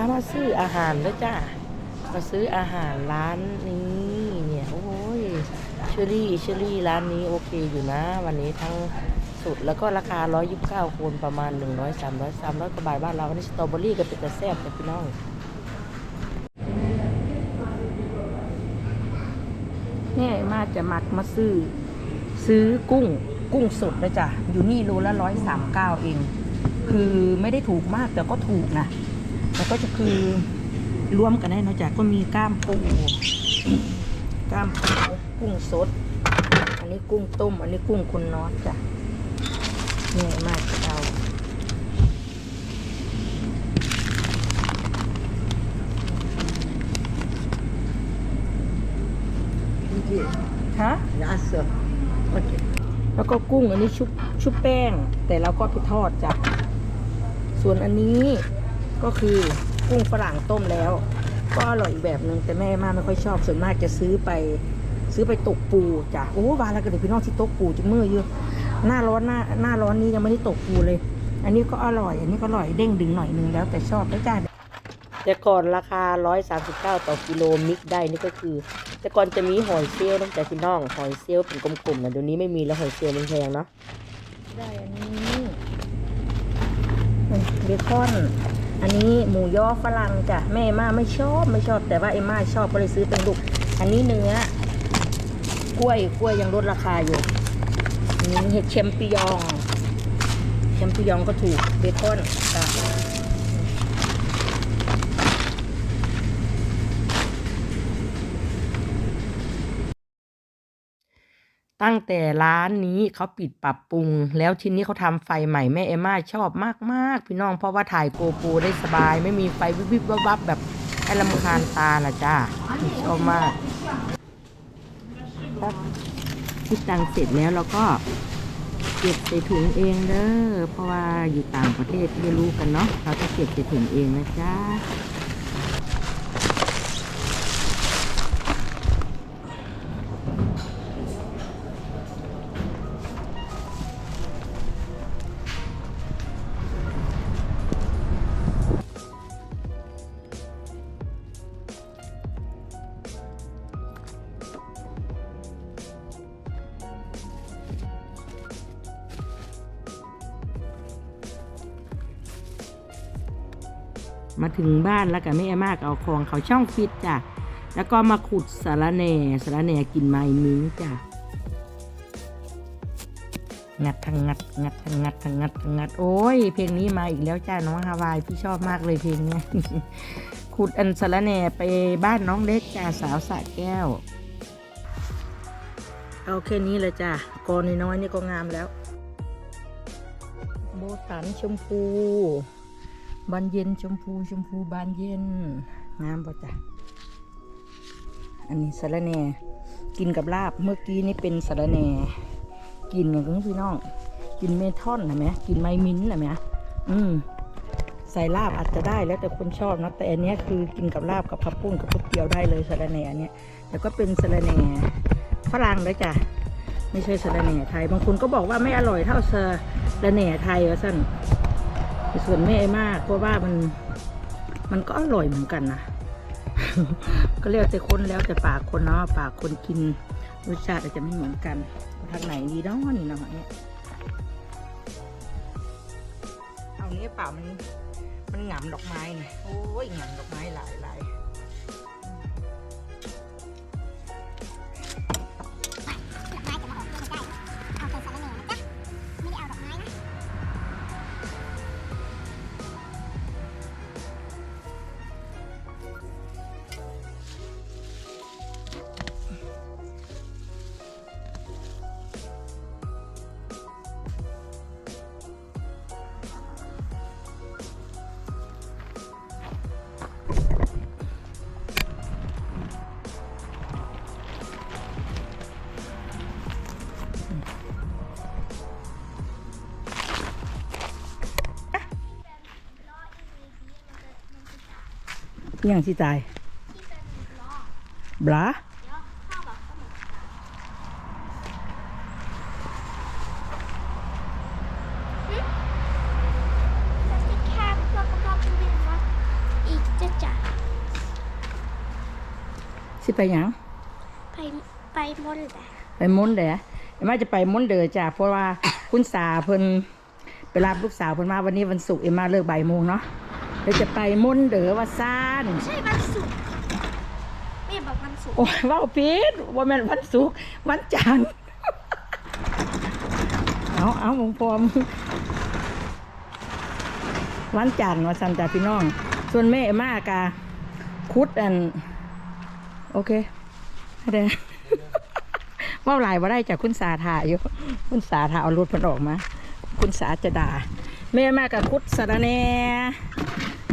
ามาซื้ออาหารแล้วจ้ามาซื้ออาหารร้านนี้เนี่ยโอ้ยเชอรี่เชอรี่ร้านนี้โอเคอยู่นะ วันนี้ทั้งสุดแล้วก็ราคา 129คูณประมาณ 100 300 300กว่าบาทบ้านเราอันนี้สตรอเบอรี่ก็เป็นแต่แซ่บแต่พี่น้องแม่มาจะมักมาซื้อ ซื้อกุ้งกุ้งสดนะจ๊ะอยู่นี่โลละร้อยสามเก้าเอง คือไม่ได้ถูกมากแต่ก็ถูกนะ แล้วก็จะคือรวมกันได้นะจ๊ะก็มีกล้ามปูกล้ามปูกุ้งสด อันนี้กุ้งต้ม อันนี้กุ้งคนน้อยจ้ะเหนื่อยมากเราฮะ Lasse. Okej. แล้วก็กุ้งอันนี้ชุบชุบแป้ง แต่เราก็ไปทอดจ้ะส่วนอันนี้ ก็คือกุ้งฝรั่งต้มแล้ว ก็อร่อยอีกแบบหนึ่งแต่แม่มาไม่ค่อยชอบส่วนมากจะซื้อไปซื้อไปตกปูจ้ะโอ้วานแล้วก็เดี๋ยวพี่น้องที่ตกปูจุมือเยอะหน้าร้อนหน้าหน้าร้อนนี้ยังไม่ได้ตกปูเลย อันนี้ก็อร่อย อันนี้ก็อร่อยเด้งดึงหน่อยนึงแล้วแต่ชอบแล้วจ้าแต่ก่อนราคา 139 ต่อกิโลมิกได้นี่ก็คือ แต่ก่อนจะมีหอยเซลล์ตั้งแต่พี่น้องหอยเซลล์เป็นกลมๆนะเดี๋ยวนี้ไม่มีแล้วหอยเซลล์มันแพงเนาะได้อันนี้เบคอน อันนี้หมูย่อฝรั่งจ้ะแม่มาไม่ชอบไม่ชอบ แต่ว่าไอ้มาชอบก็เลยซื้อเป็นลูก อันนี้เนื้อกล้วยกล้วยยังลดราคาอยู่อันนี้เห็ดแชมปิยองแชมปิยองก็ถูกเบคอน ตั้งแต่ร้านนี้เขาปิดปรับปรุง แล้วทีนี้เขาทำไฟใหม่แม่เอม่าชอบมากๆ พี่น้องเพราะว่าถ่ายโกโปรได้สบาย ไม่มีไฟวิบวิบวับวับแบบให้ลำคาญตานะจ้าชอบมากคิดตังเสร็จแล้วเราก็เก็บใส่ถุงเองเด้อเพราะว่าอยู่ต่างประเทศไม่รู้กันเนาะเราจะเก็บใส่ถุงเองนะจ้าานแล้วกับแม่มากเอาของเขาช่องฟิตจ้ะแล้วก็มาขุดสารแหน่สารแหน่กินไม้มิ้งจ้ะงัดทั้งงัดงัดทั้งงัดทั้งงัดทั้งงัดโอ้ยเพลงนี้มาอีกแล้วจ้าน้องฮาวายพี่ชอบมากเลยเพลงเนี้ยขุดอันสารแหน่ไปบ้านน้องเล็กจ้าสาวสะแก้วเอาแค่นี้เลยจ้ะกอนน้อยนี่ก็งามแล้ว โบตันชมพู บานเย็นชมพูชมพูบานเย็นงามป่ะจ้ะอันนี้สะระแหน่กินกับลาบเมื่อกี้นี่เป็นสะระแหน่กินอย่างนี้พี่น้อง กินเมทอนนะไหมกินไมมิ้นนะไหมอืมใส่ลาบอาจจะได้แล้วแต่คนชอบนะแต่อันนี้คือกินกับลาบกับผักปุ้งกับก๋วยเตี๋ยวได้เลยสะระแหน่อันเนี้ยแล้วก็เป็นสะระแหน่ฝรั่งด้วยจ้ะไม่ใช่สะระแหน่ไทย บางคนก็บอกว่าไม่อร่อยเท่าสะระแหน่ไทยว่าสั้น ส่วนแม่ไอมากเพราะว่ามันมันก็อร่อยเหมือนกันนะ ก็เรียกแต่คนแล้วแต่ปากคนเนาะปากคนกินรสชาติอาจจะไม่เหมือนกัน ทางไหนดีเนาะนี่เนาะเนี่ยเอาเนี้ยเปล่ามันมันหงำดอกไม้เนี่ยโอ้ยหงำดอกไม้หลายหลาย ยังที่ตายบลาสิไปยังไปไปมนเดไปมนเดไอ้มาจะไปมนเดอจ้ะเพราะว่าคุณสาเพิ่นไปรับลูกสาวเพิ่นมาวันนี้วันศุกร์เอ็มมาเลิกบ่ายโมงเนาะ เดี๋ยวจะไปมนต์เด้อว่าซ่านใช่วันศุกร์แม่บอกวันศุกร์โอ้ยเว่าผิดว่าแม่นวันศุกร์วันจันทร์เอาเอาหลวงพ่อมวันจันทร์วันสันจ้ะพี่น้อง ส่วนแม่มากาคุดอัน โอเคเด้อว่าหลายว่าได้จากคุณสาถาอยู่ คุณสาถาเอารถเพิ่นออกมา คุณสาจะด่าแม่มากับคุดสารแหน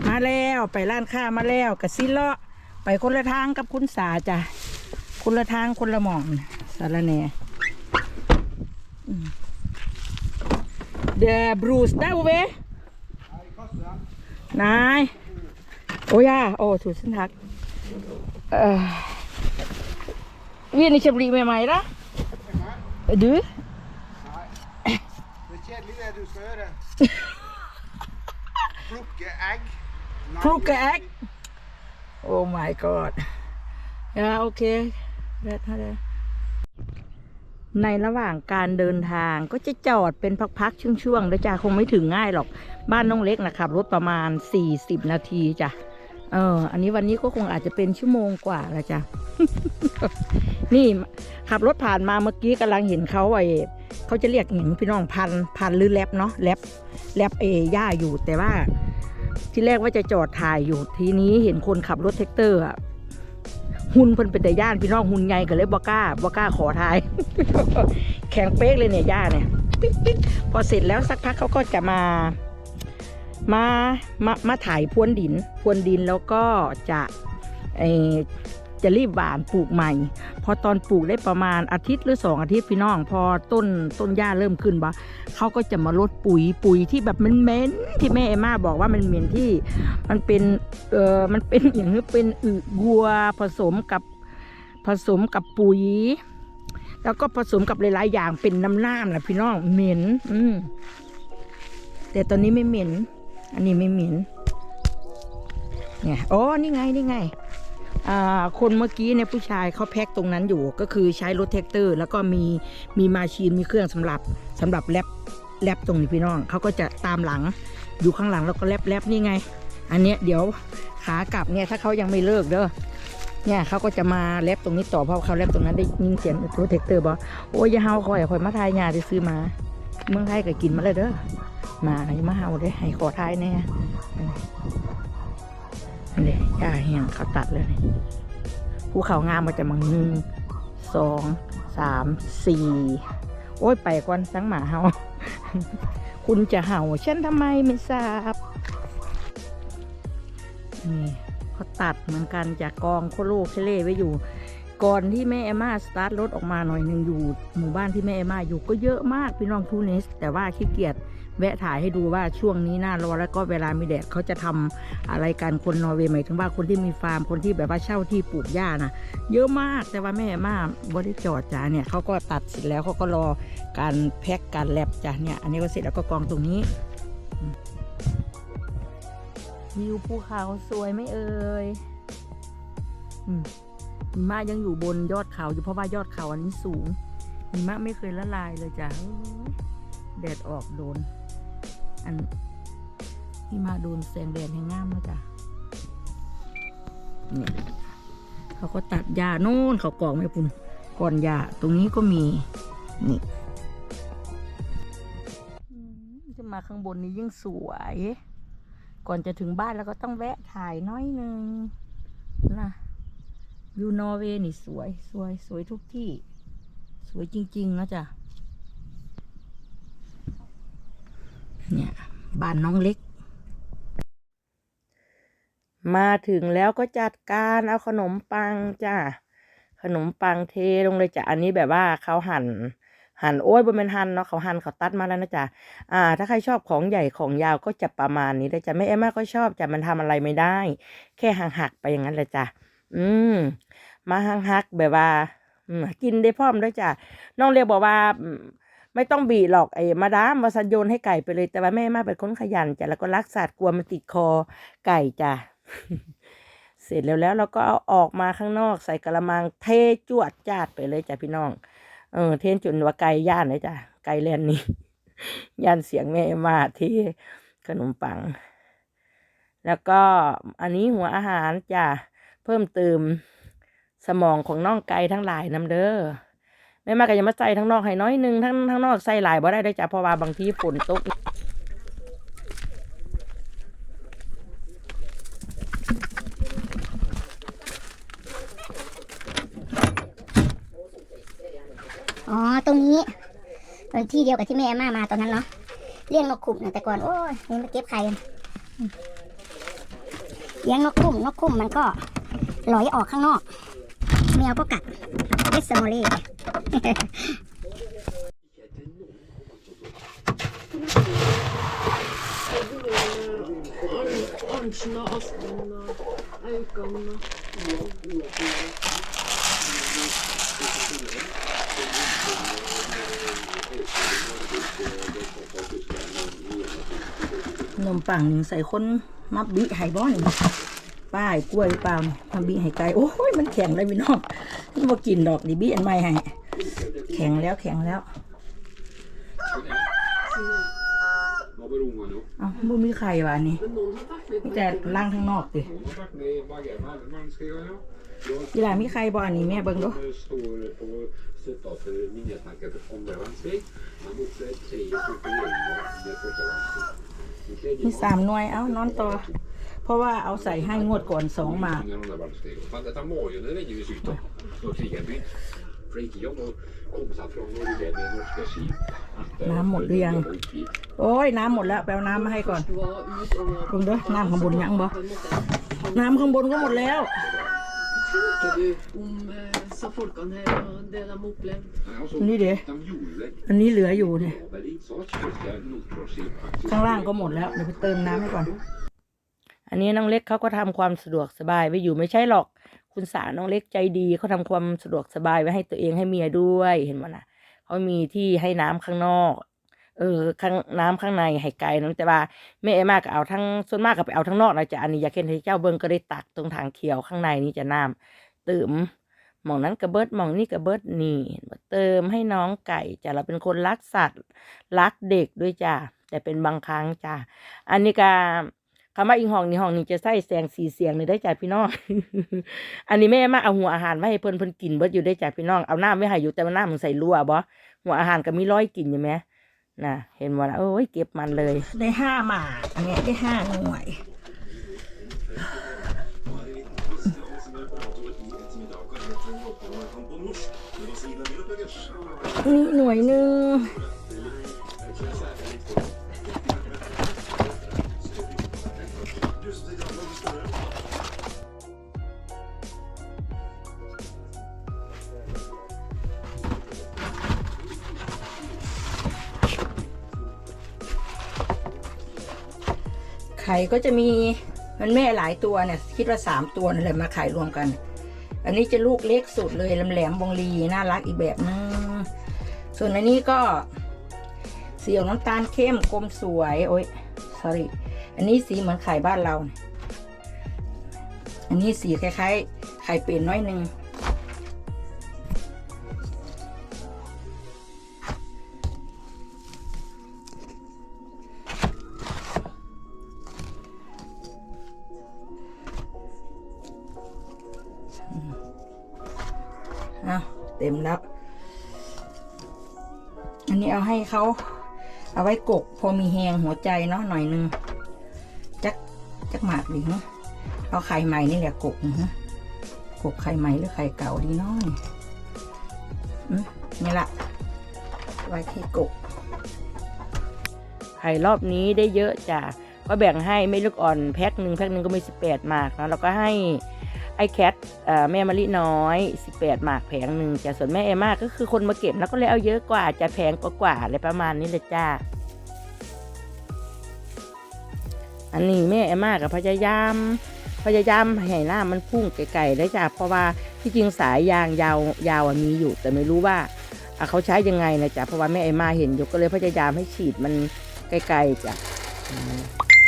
มาแล้วไปร้านค้ามาแล้วกับซิเลาะไปคนละทางกับคุณสาจ้ะคนละทางคนละหมองสารเน่เดบรูสได้เวนายโอ้ยาโอ้ถูกสินทักเวียนในชมรีใหม่ๆละดูเช็ดลิ้นดูเสือ Plukke egg. Nei, Plukke egg? Oh my god. Ja, okej. Rätt här det. ในระหว่างการเดินทางก็จะจอดเป็นพักๆช่วงๆแล้วจ้ะคงไม่ถึงง่ายหรอก บ้านน้องเล็กนะขับรถประมาณ 40 นาทีจ้ะเออ อันนี้วันนี้ก็คงอาจจะเป็นชั่วโมงกว่าล้วจ้ะนี่ขับรถผ่านมาเมื่อกี้กำลังเห็นเขาไอ้เขาจะเรียกเห็นพี่น้องพันพันหรือแลบเนาะแลบแลบเอย่าอยู่แต่ว่า ที่แรกว่าจะจอดถ่ายอยู่ทีนี้เห็นคนขับรถแท็กเตอร์อะหุ่นเพิ่นเป็นแต่ย่านพี่น้องหุ่นไงก็เลยบอกล้าบอกล้าขอถ่าย แข็งเป๊กเลยเนี่ยย่าเนี่ยพอเสร็จแล้วสักพักเขาก็จะมามามามาถ่ายพรวนดินพรวนดินแล้วก็จะเอ จะรีบหวานปลูกใหม่ พอตอนปลูกได้ประมาณอาทิตย์หรือสองอาทิตย์พี่น้อง พอต้นต้นหญ้าเริ่มขึ้นบะเขาก็จะมาลดปุ๋ยปุ๋ยที่แบบมันเหม็นที่แม่เอม่าบอกว่ามันเหม็นที่ มันเป็นเออมันเป็นอย่างนี้เป็นอึวัวผสมกับผสมกับปุ๋ย แล้วก็ผสมกับหลายๆอย่างเป็นน้ำน้ำนะพี่น้องเหม็น อืมแต่ตอนนี้ไม่เหม็น อันนี้ไม่เหม็นเนี่ยโอ๋อนี่ไงนี่ไง คนเมื่อกี้เนี่ยผู้ชายเขาแพ็คตรงนั้นอยู่ ก็คือใช้รถแท็กเตอร์ แล้วก็มีมีมาชีนมีเครื่องสำหรับสำหรับแลบแลบตรงนี้พี่น้องเขาก็จะตามหลังอยู่ข้างหลังแล้วก็แลบแลบนี่ไง อันเนี้ยเดี๋ยวขากลับเนี่ยถ้าเขายังไม่เลิกเด้อเนี่ยเขาก็จะมาแลบตรงนี้ต่อเพราะเขาแลบตรงนั้นได้ยินเสียงรถแท็กเตอร์บอกโอ้ยอย่าเฮาคอยคอยมาทายยาที่ซื้อมา เมืองไทยก็กินมาเลยเด้อมาไหนมาเฮาเด้อให้ขอทายแน่ นนี้ยาเหี่ยงเขาตัดเลยนี่ภูเขางามมาจะมังหนึ่งสองสามสี่โอ้ยไปก่อนสังหมาเฮาคุณจะเห่าฉันทำไมไม่ทราบนี่เขาตัดเหมือนกันจากกองโคโลเคเล่ไว้อยู่ ก่อนที่แม่เอมาสตาร์ทรถออกมาหน่อยหนึ่งอยู่ หมู่บ้านที่แม่เอมมาอยู่ก็เยอะมากพี่น้องทูนิสแต่ว่าขี้เกียจ แวะถ่ายให้ดูว่าช่วงนี้หน้าร้อนแล้วก็เวลามีแดดเขาจะทำอะไรกันคนนอร์เวย์หมายถึงว่าคนที่มีฟาร์มคนที่แบบว่าเช่าที่ปลูกหญ้านะเยอะมากแต่ว่าแม่เอมมาบริจอดจ้าเนี่ยเขาก็ตัดเสร็จแล้วเขาก็รอการแพ็คการแลบจ้ะเนี่ยอันนี้ก็เสร็จแล้วก็กองตรงนี้วิวภูเขาสวยไหมเอ่ยอืมหิมะยังอยู่บนยอดเขาอยู่เพราะว่ายอดเขาอันนี้สูงหิมะไม่เคยละลายเลยจ้ะแดดออกโดน อันหิมะโดนแสงแดดแห่งงามนะจ้ะเนี่ยเขาก็ตัดหญ้าโน่นเขากองไม่ปุ่นก่อนหญ้าตรงนี้ก็มี นี่จะมาข้างบนนี้ยิ่งสวย ก่อนจะถึงบ้านแล้วก็ต้องแวะถ่ายน้อยหนึ่งนะอยู่นอร์เวย์นี่สวย สวย สวยทุกที่ สวยจริง ๆ นะจ๊ะ เนี่ยบ้านน้องเล็ก มาถึงแล้วก็จัดการเอาขนมปังจ้าขนมปังเทลงเลยจ้ะอันนี้แบบว่าเขาหั่นหั่นโอ้ยบนเป็นหั่นเนาะเขาหั่นเขาตัดมาแล้วนะจ๊ะอ่า ถ้าใครชอบของใหญ่ของยาวก็จะประมาณนี้เลยจ้ะแม่เอ็มมาก็ชอบจ้ะมันทำอะไรไม่ได้ แค่หักหักไปอย่างนั้นเลยจ้ะอืม มาหักหักแบบว่าอืมกินได้พร้อมด้วยจ้ะน้องเรียกบอกว่า ไม่ต้องบีหรอกไอ้มาดามมาสัญโยนให้ไก่ไปเลย แต่ว่าแม่มาเป็นคนขยันจ้ะแล้วก็รักสัตว์กลัวมันติดคอไก่จ้ะเสร็จแล้วแล้วเราก็เอาออกมาข้างนอกใส่กระมังเทจวดจาดไปเลยจ้ะพี่น้อง เออ เทนจุนว่าไก่ย่านเลยจ้ะไก่แลนนี่ย่านเสียงแม่มาที่ขนมปัง แล้วก็อันนี้หัวอาหารจ้ะเพิ่มเติมสมองของน้องไก่ทั้งหลายน้ำเด้อ แม่มาก็จะมาใส่ทั้งนอกให้น้อยนึงทั้งทั้งนอกใส่หลายบ่ได้ด้อจ้ะเพราะว่าบางทีฝนตกอ๋อ ตรงนี้เป็นที่เดียวกับที่แม่มามาตอนนั้นเนาะเลี้ยงนกขุมเนะแต่ก่อนโอ้ยนี่มาเก็บไข่กันเลี้ยงนกขุมนกขุมมันก็ลอยออกข้างนอก แมวก็กัดเอสโมเล่นมปังนี่ใส่คนมาบิไห่บ้อน ป้ายกล้วยปาล์มทำบีให้ไกลโอ้ยมันแข็งเลยพี่น้องนี่ว่ากินดอกดีบีอันใหม่ให้แข็งแล้วแข็งแล้วเอาไม่มีใครวะนี่แต่ล่างข้างนอกสิกีฬามีใครบอลนี่แม่เบิ้งดูมีสามหน่วยเอ้านอนต่อ เพราะว่าเอาใส่ให้งวดก่อนสองหมาก Under andra världskriget. Fan, detta morgonen ligger vid Syton. Så krigen blir. För inte jag och kompisar från Norge med norska skip. Namn mot det igen. โอ้ยน้ำหมดแล้วไปเอาน้ำมาให้ก่อน var utover ลงเด้อน้ำข้างบนยังบ่ på en måte. น้ำข้างบนก็หมดแล้ว Hva tenker du om eh, så folkene her og det de har opplevd? Alltså, Ni det? de gjorde อันนี้เหลืออยู่เนี่ย Berlin sa att svenska Nordkorsskip ข้างล่างก็หมดแล้ว เดี๋ยวไปเติมน้ำให้ก่อน อันนี้น้องเล็กเขาก็ทำความสะดวกสบายไว้อยู่ไม่ใช่หรอก คุณสาน้องเล็กใจดีเขาทำความสะดวกสบายไว้ให้ตัวเองให้เมียด้วยเห็นไหมนะเขามีที่ให้น้ำข้างนอก เออข้างน้ำข้างในให้ไกลน้องแต่ว่าแม่เอมากก็เอาทั้งส่วนมากก็ไปเอาทั้งนอกนะจ๊ะอันนี้อยากเห็นให้เจ้าเบิ้งก็ได้ตักตรงทางเขียวข้างในนี่จะน้ำเติมหมองนั้นกระเบิดหมองนี่กระเบิดนี่เห็นบ่เติมให้น้องไก่จ้ะเราเป็นคนรักสัตว์รักเด็กด้วยจ้ะแต่เป็นบางครั้งจ้ะอันนี้ก็ คำว่าอีห้องนี่ห้องนี้จะใส่แสงสีเสียงนี่ได้จ้ะพี่น้อง อันนี้แม่มาเอาหัวอาหารไว้ให้เพิ่นเพิ่นกินเบิดอยู่ได้จ้ะพี่น้อง เอาน้ำไว้ให้อยู่แต่ว่าน้ำมันใส่รั่วบ่หัวอาหารก็มีร้อยกินอยู่ไหมน่ะเห็นบ่ล่ะโอ้ยเก็บมันเลย ได้ห้าหมากเนี้ยได้ห้าหน่วยนี่หน่วยหนึ่ง ก็จะมีมันแม่หลายตัวเนี่ยคิดว่าสามตัวนั่นแหละมาขายรวมกัน อันนี้จะลูกเล็กสุดเลยแหลมๆบงลีน่ารักอีกแบบนึงส่วนอันนี้ก็สีออกน้ำตาลเข้มกลมสวยโอ้ย sorry อันนี้สีเหมือนไข่บ้านเรา อันนี้สีคล้ายๆไข่เป็ดน้อยหนึ่ง เอาให้เขาเอาไว้กกพอมีแหงหัวใจเนาะหน่อยนึงจักจักหมากดีเนาะเอาไข่ใหม่นี่แหละกกนะฮะกกไข่ใหม่หรือไข่เก่าดีเนาะนี่นี่ละไว้ที่กกไข่รอบนี้ได้เยอะจ้ะก็แบ่งให้ไม่ลูกอ่อนแพ็คหนึ่งแพ็คหนึ่งก็มีสิบแปดหมากนะแล้วก็ให้ ไอแคทแม่มะลิน้อยสิบแปดหมากแผงหนึ่งจ้ะส่วนแม่เอมาก็คือคนมาเก็บแล้วก็เลยเอาเยอะกว่าจะแพงกว่ากว่าอะไรประมาณนี้เลยจ้าอันนี้แม่เอมากับพยายามพยายามให้หน้ามันพุ่งไกลๆได้จ้ะเพราะว่าที่จริงสายยางยาวยาวมีอยู่ แต่ไม่รู้ว่าเขาใช้ยังไงนะจ๊ะเพราะว่าแม่เอมาเห็นอยู่ก็เลยพยายามให้ฉีดมันไกลๆจ้ะ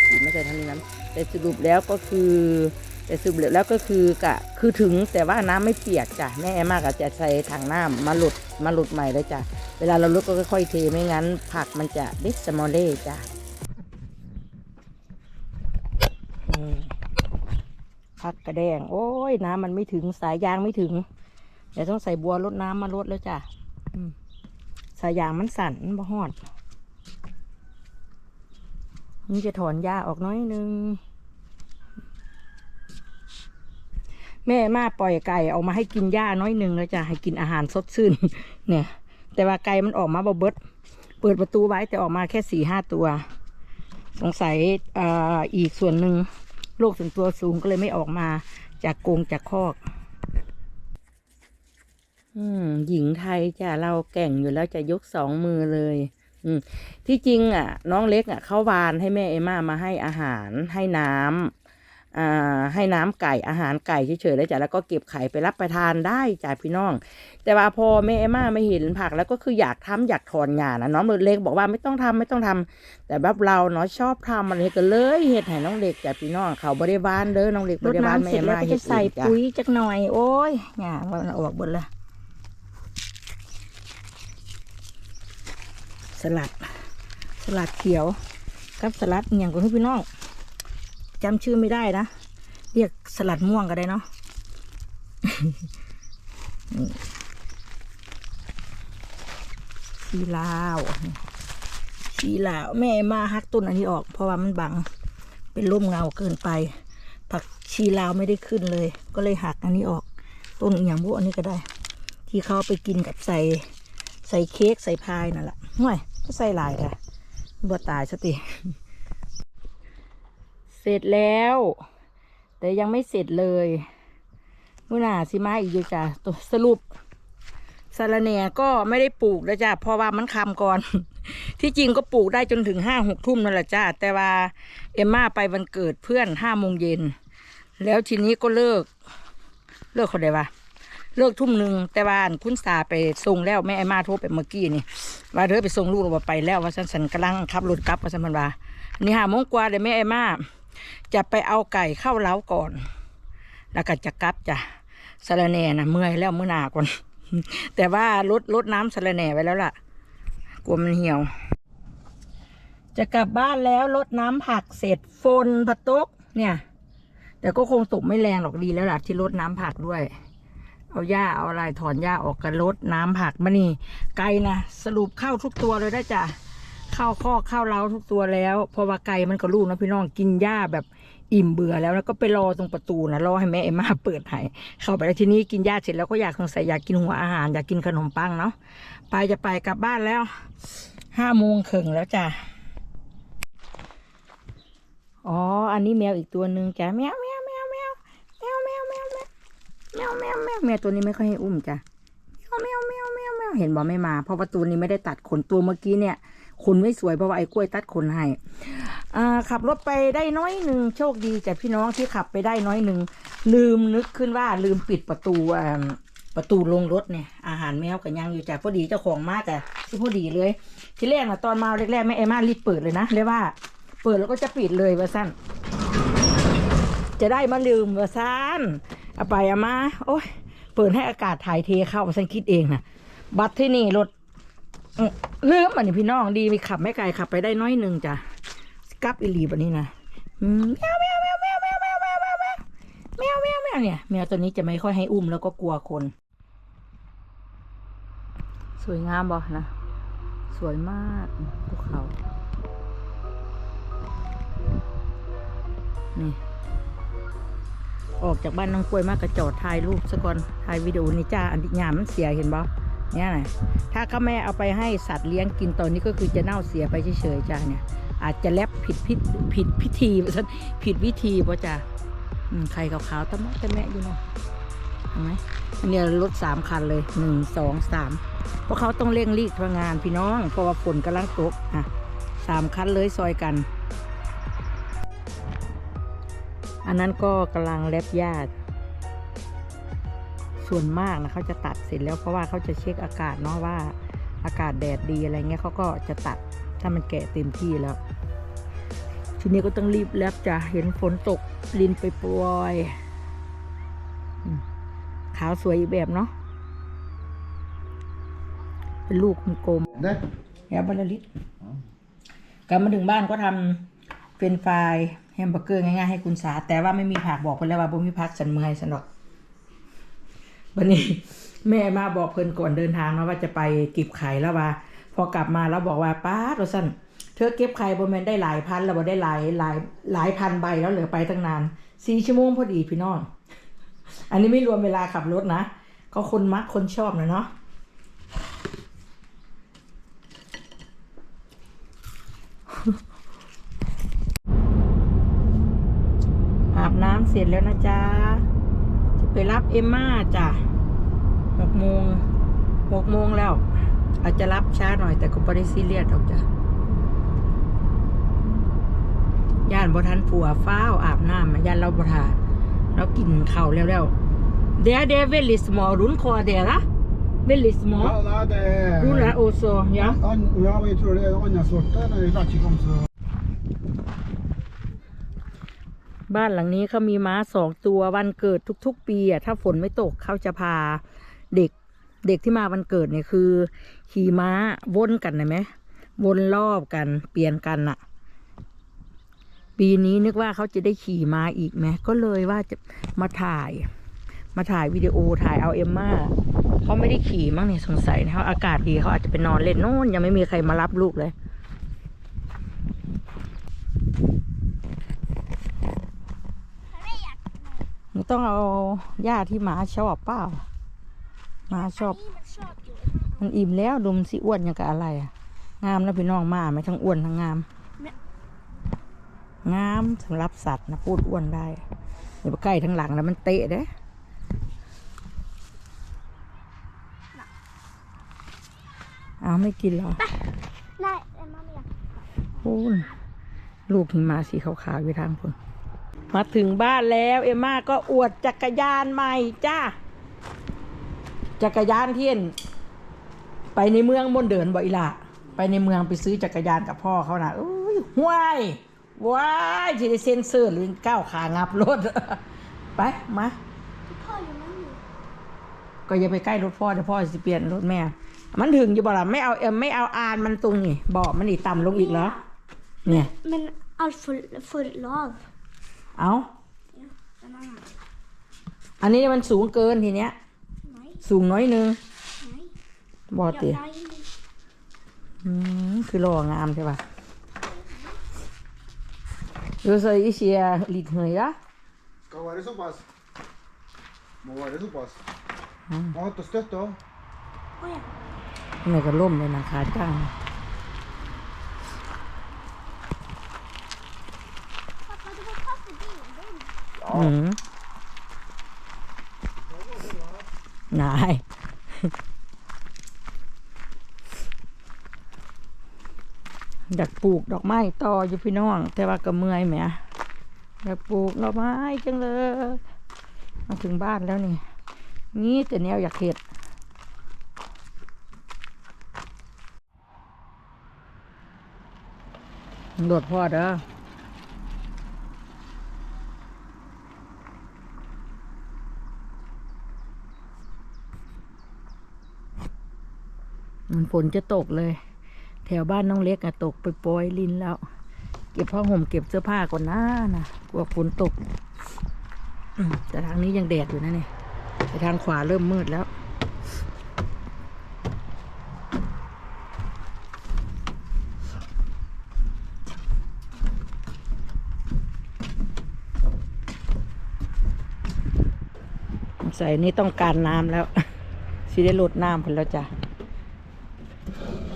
ฉีดไม่ใช่ทางนี้นแต่สรุปแล้วก็คือ แต่สรุปแล้วก็คือกะคือถึงแต่ว่าน้ำไม่เปียกจ้ะแม่มากอะจะใส่ถังน้ำมาหลุดมาหลุดใหม่เลยจ้ะเวลาเราลุกก็ค่อยๆเทไม่งั้น ผักมันจะดิสมอลเล่จ้ะผักกระแดง โอ้ยน้ำมันไม่ถึงสายยางไม่ถึงเดี๋ยวต้องใส่บัวลดน้ำมาลดแล้วจ้ะอืสายยางมันสั่นมันบ่ฮอดนี่จะถอนหญ้าออกน้อยนึง แม่มาปล่อยไก่ออกมาให้กินหญ้าน้อยหนึ่งแล้วจะให้กินอาหารสดชื่นเนี่ย แต่ว่าไก่มันออกมาบ่เบิดเปิดประตูไว้แต่ออกมาแค่สี่ห้าตัว สงสัยออีกส่วนหนึ่งโรคถึงตัวสูงก็เลยไม่ออกมาจากกรงจากคอก อืม หญิงไทยจะเราแก่งอยู่แล้วจะยกสองมือเลย อืม ที่จริงอะ น้องเล็กอะเขาวานให้แม่เอม่ามาให้อาหารให้น้ำ ให้น้ำไก่อาหารไก่เฉยๆแล้วจ้ะแล้วก็เก็บไข่ไปรับประทานได้จ้ะพี่น้อง แต่ว่าพอแม่เอม่าไม่เห็นผักแล้วก็คืออยากทำอยากถอนงานนะน้องเล็กบอกว่าไม่ต้องทำไม่ต้องทำแต่แบบเราเนาะชอบทำอะไรก็เลยเห็ดให้น้องเล็กจ้ะพี่น้องเขาบริวานเด้อน้องเล็กบรดริวานน้ำแม่เสร็จเอแล้วม่าก็เห็จะดใส่อีกจ้ะปุ๋ยจักหน่อย โอ้ยหญ้ามันออกหมดเลยสลัดสลัดเขียวกับสลัดอหย่างของพี่น้อง จำชื่อไม่ได้นะ เรียกสลัดม่วงก็ได้เนาะชีลาวชีลาว แม่มาฮักต้นอันนี้ออก เพราะว่ามันบัง เป็นร่มเงาเกินไป ผักชีลาวไม่ได้ขึ้นเลย ก็เลยหักอันนี้ออก ต้นอย่างพวกอันนี้ก็ได้ ที่เขาไปกินกับใส่ ใส่เค้กใส่พายนั่นแหละห่วยก็ใส่ลายค่ะบัวตายสติ ร็จแล้ว แต่ยังไม่เสร็จเลยมื่อหน่าสิมาอีกอยู่จ้ะตัวสรุปสาระแหน่ก็ไม่ได้ปลูกแล้วจ้ะเพราะว่ามันคำก่อน ที่จริงก็ปลูกได้จนถึงห้าหกทุ่มนั่นแหละจ้าแต่ว่าเอมม่าไปวันเกิดเพื่อนห้าโมงเย็น แล้วทีนี้ก็เลิก เลิกคนใดวะเลิกทุ่มหนึ่งแต่ว่านคุณสาไปส่งแล้วแม่เอมม่าโทรไปเมื่อกี้นี่ ว่าเธอไปส่งลูกเราไปแล้วว่าฉันฉันกำลังขับรถกลับว่าฉันมันว่านี่ห้าโมงกว่าเดี๋ยวแม่เอมม่า จะไปเอาไก่เข้าเล้าก่อน แล้วก็จะกลับจ้ะสะระแหน่นะเมื่อยแล้วเมื่อหนาก่อน แต่ว่าลดลดน้ำสะระแหน่ไว้แล้วล่ะ กลัวมันเหี่ยว จะกลับบ้านแล้วลดน้ำผักเสร็จฝนพะตกเนี่ย แต่ก็คงตกไม่แรงหรอกดีแล้วล่ะที่ลดน้ำผักด้วยเอาหญ้าเอาอะไรถอนหญ้าออกกันลดน้ำผักมานี่ไก่นะสรุปเข้าทุกตัวเลยได้จ้ะ เข้าคอเข้าเล้าทุกตัวแล้วพราะว่าไก่มันก็ลูกนะพี่น้องกินหญ้าแบบอิ่มเบื่อแล้วแล้วก็ไปรอตรงประตูนะรอให้แม่เอ็มมาเปิดให้เข้าไปแล้วทีนี้กินหญ้าเสร็จแล้วก็อยากสงสัยอยากกินหัวอาหารอยากกินขนมปังเนาะไปจะไปกลับบ้านแล้วห้าโมงครึ่งแล้วจ้ะอ๋อ อันนี้แมวอีกตัวหนึ่งจ้ะแมวแมวแมวแมวแมวแมวแมวแมวแมวแมวแมวแมวตัวนี้ไม่ค่อยให้อุ้มจ้ะแมวแมวแมวแมวแมวเห็นบอกไม่มา เพราะว่าตัวนี้ไม่ได้ตัดขนตัวเมื่อกี้เนี่ย ขนไม่สวยเพราะว่าไอ้กล้วยตัดขนให้ขับรถไปได้น้อยหนึ่งโชคดีจ้ะพี่น้องที่ขับไปได้น้อยหนึ่งลืมนึกขึ้นว่าลืมปิดประตูประตูลงรถเนี่ยอาหารแมวกับยังอยู่จ้ะพอดีเจ้าของมากอะที่พอดีเลย ที่แรกนะตอนมาแรกๆแม่เอมารีบเปิดเลยนะเลยว่า เปิดแล้วก็จะปิดเลยว่าสั้นจะได้มาลืมว่าสั้นเอาไปเอามา โอ้ยเปิดให้อากาศถ่ายเทเข้าฉันคิดเองนะบัตรที่นี่รถ ลืมอันนี้พี่น้องดีมีขับไม่ไกลขับไปได้น้อยหนึ่งจ้ะกับอีลีบันนี้นะแมวแมวแมวแมวแมวแมวแมวแมวแมวแมวแมวแมวเนี่ยแมวตัวนี้จะไม่ค่อยให้อุ้มแล้วก็กลัวคน สวยงามบ่นะสวยมากภูเขานี่ออกจากบ้านน้องกล้วยมากกระจอดถ่ายรูปซะก่อนถ่ายวิดีโอนี่จ้าอันที่ยามมันเสียเห็นบ่ เนี่ยนะถ้าเขาไม่เอาไปให้สัตว์เลี้ยงกินตอนนี้ก็คือจะเน่าเสียไปเฉยๆจ้าเนี่ย อาจจะแลบผิดผิดผิดพิธีผิดวิธีป่ะจ้าไข่ขาวๆตะมะตะแมะอยู่เนาะเห็นไหมอันเนี้ยรถสามคันเลยหนึ่งสองสามเพราะเขาต้องเร่งรีบทำงานพี่น้อง เพราะว่าฝนกำลังตกอะสามคันเลยซอยกัน อันนั้นก็กำลังแลบญาติ ส่วนมากนะเขาจะตัดเสร็จแล้วเพราะว่าเขาจะเช็คอากาศเนาะว่าอากาศแดดดีอะไรเงี้ยเขาก็จะตัดถ้ามันแก่เต็มที่แล้ว ทีนี้ก็ต้องรีบแลบจะเห็นฝนตกลินไปปล่อยๆอืมขาวสวยอีกแบบเนาะเป็นลูกกลมๆ Det? ยาบาลลิตกลับมาถึงบ้านก็ทำเฟรนช์ฟรายแฮมเบอร์เกอร์ง่ายๆให้คุณสา แต่ว่าไม่มีผักบอกเพิ่นแล้วว่าบ่มีผักฉันเมื่อยฉันหรอก วันนี้แม่มาบอกเพิ่นก่อนเดินทางนะว่าจะไปเก็บไข่แล้วว่า พอกลับมาแล้วบอกว่าป้าตัวสั้นเธอเก็บไข่บ่แมนได้หลายพันแล้วบ่ได้หลายหลายหลายพันใบแล้วเหลือไปตั้งนานสี่ชั่วโมงพอดีพี่น้อง อันนี้ไม่รวมเวลาขับรถนะก็คนมักคนชอบนะเนาะอาบน้ำเสร็จแล้วนะจ๊ะ จะไปรับเอมม่าจ้ะ หกโมงหกโมงแล้ว อาจจะรับช้าหน่อยแต่ก็ไม่ได้ซีเรียสหรอกจ้ะย่านบทันผัวฟ้าวอาบน้ำอะย่านเราบทาเรากินข้าวแล้วแล้วเดี๋ยวเดี๋ยวเวลิสมอรุนคอเดี๋ยวละเวลิสมอ Ja, nei, det รุนละโอโซยะ An, Ja, men jeg tror det er andre sorter, men jeg vet ikke om så บ้านหลังนี้เขามีม้าสองตัววันเกิดทุก ๆ ปีอะถ้าฝนไม่ตกเขาจะพา เด็กเด็กที่มาวันเกิดเนี่ยคือ ขี่ม้าวนกันนะไหมวนรอบกันเปลี่ยนกันอะปีนี้นึกว่าเขาจะได้ขี่ม้าอีกไหมก็เลยว่าจะมาถ่าย มาถ่ายวิดีโอถ่ายเอาเอมมาเขาไม่ได้ขี่มั้งเนี่ยสงสัยนะเขาอากาศดีเขาอาจจะไปนอนเล่นโน่นยังไม่มีใครมารับลูกเลยหนูต้องเอาหญ้าที่หมาชอบเปล่าห มาชอบ มันอิ่มแล้วดมสิอ้วนยังกับอะไรอะ งามแล้วพี่น้องมาไหมทั้งอ้วนทั้งงาม งามสำหรับสัตว์นะพูดอ้วนได้อย่าไปใกล้ทั้งหลังแล้วมันเตะเด้เอาไม่กินเหรอได้เอ็มมาไม่อยากพูนลูกหิมะสีขาวๆอยู่ทางพุ่นมาถึงบ้านแล้ว เอมม่าก็อวดจักรยานใหม่จ้า จักรยานเทียนไปในเมืองบนเดินบ่อยละไปในเมืองไปซื้อจักรยานกับพ่อเขานะเอ้ยห้วยว้ายที่ได้เซ็นเซอร์หรือก้าวขางับรถ ไป มาพ่ออยู่นั่นอยู่ก็อย่าไปใกล้รถพ่อเดี๋ยวพ่อจะเปลี่ยนรถแม่ มันถึงอยู่บ่ล่ะไม่เอาเอ็มไม่เอาอานมันตรงนี่เบาะมันอีต่ำลงอีกเหรอเนี่ย Men allt för, för lav. เอาอันนี้มันสูงเกินทีเนี้ย Nej, สูงน้อยนึง nej. บอติ nej. อืมคือหล่องามใช่ป่ะดูสิอีเชียลิดเหยอะ Skal være såpass. Må være såpass. Må ha til støtte òg. Oj, ja. ทำไมก็ล่มเลยนะขาจ้าง Pappa, det var kaffe din. อืม นายอยากปลูกดอกไม้ต่ออยู่พี่น้อง แต่ว่าก็เมื่อยแหมอยากปลูกดอกไม้จังเลยมาถึงบ้านแล้วนี่นี่แต่แนวอยากเห็ดโดดพ่อเด้อ มันฝนจะตกเลย แถวบ้านน้องเล็กอะตกไปปรยลินแล้ว เก็บผ้าห่มเก็บเสื้อผ้าก่อนนะนะกลัวฝนตกแต่ทางนี้ยังแดดอยู่นะเนี่ยแต่ทางขวาเริ่มมืดแล้วใส่นี่ต้องการน้ำแล้วสิได้ลดน้ำพอแล้วจ้ะ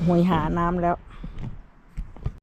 หวยหาน้ำแล้ว